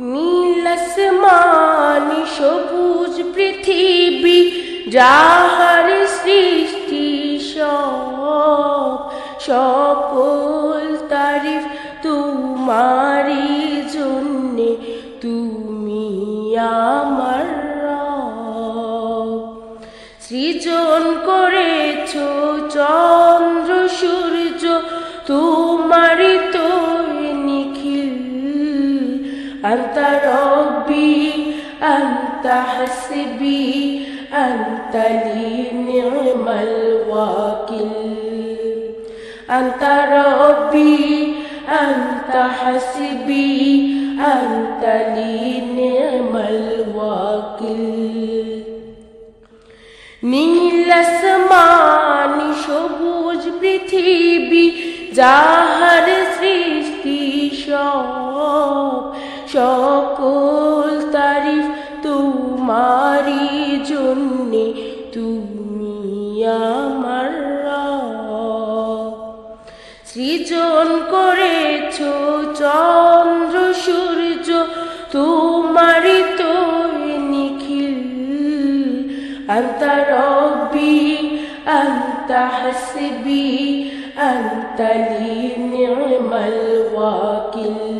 নীল আসমানি সবুজ পৃথিবী যাহার সৃষ্টি সব সকল তারিফ তোমারি জন্যে। তুমি أنت ربي أنت حسبي أنت لي نعم الوكيل أنت ربي أنت حسبي أنت لي نعم الوكيل নীল আসমানি সবুজ পৃথিবী যাহার আমার রব। সৃজন করেছ চন্দ্র সূর্য তোমারই তো নিখিল أنت ربي أنت حسبي أنت لي نعم الوكيل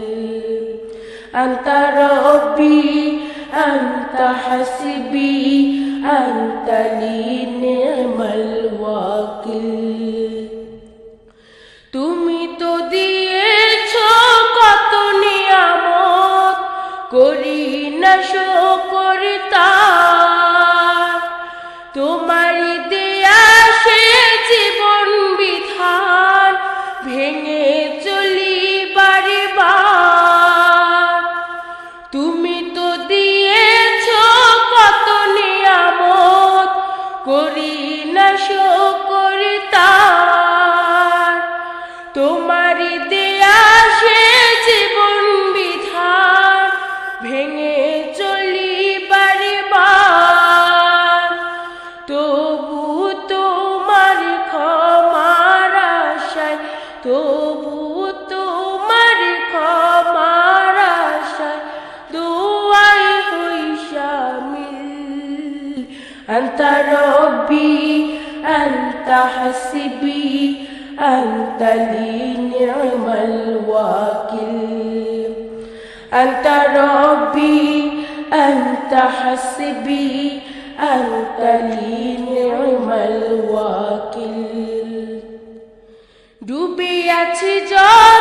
أنت ربي أنت حسبي أنت لي نعم أنت ربي أنت حسبي أنت لي نعم الوكيل أنت ربي أنت حسبي أنت لي نعم الوكيل ডুবে আছে যত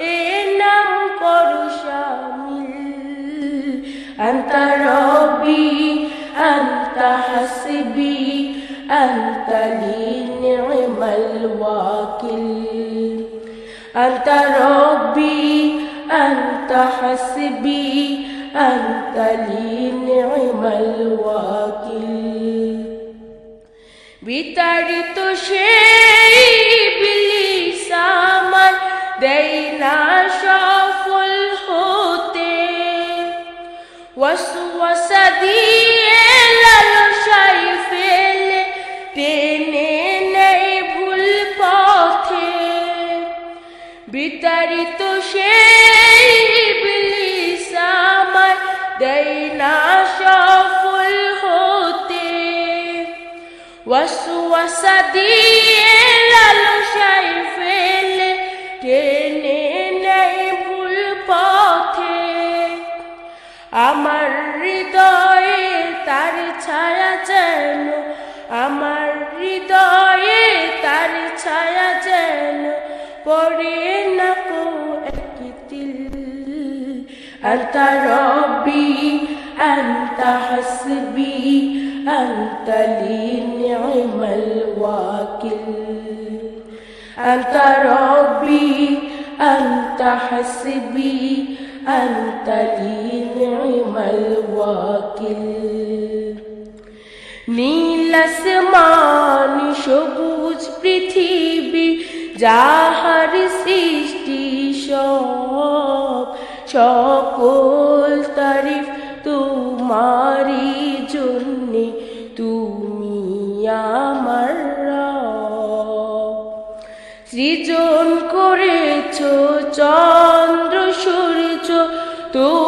إنه شامل أنت ربي أنت حسبي أنت لي نعم الوكيل أنت ربي أنت حسبي أنت لي نعم الوكيل بتعرف شيء دينا شعف الحوت وسوس دي إلى হৃদয়ে তার ছায়া যেন আমার হৃদয়ে তার ছায়া যেন পড়ে না কো এক তিল أنت ربي أنت حسبي أنت لي نعم الوكيل أنت ربي أنت حسبي أنت لي نعم الوكيل নীল আসমান সবুজ পৃথিবী যাহার সৃষ্টি সব সকল তারিফ তোমারি জন্যে তুমি আমার রব। সৃজন করেছ চন্দ্র সূর্য তোমার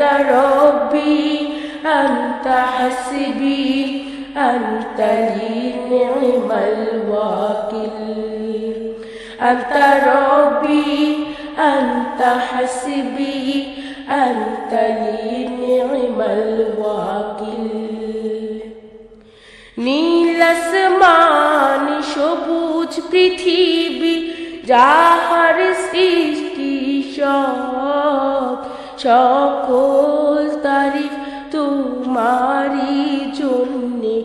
أنت ربي أنت حسبي أنت لي نعم الوكيل أنت ربي أنت حسبي أنت لي نعم الوكيل নীল আসমান সবুজ পৃথিবী যাহার সৃষ্টি সব সকল তারিফ তোমারি জন্যে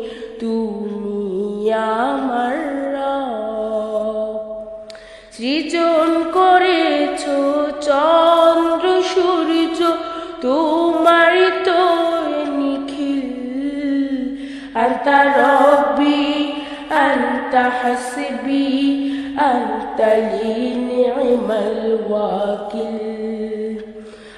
তুমি আমার রব। সৃজন করেছ চন্দ্র সূর্য তোমার তো নিখিল أنت ربي أنت حسبي أنت لي نعم الوكيل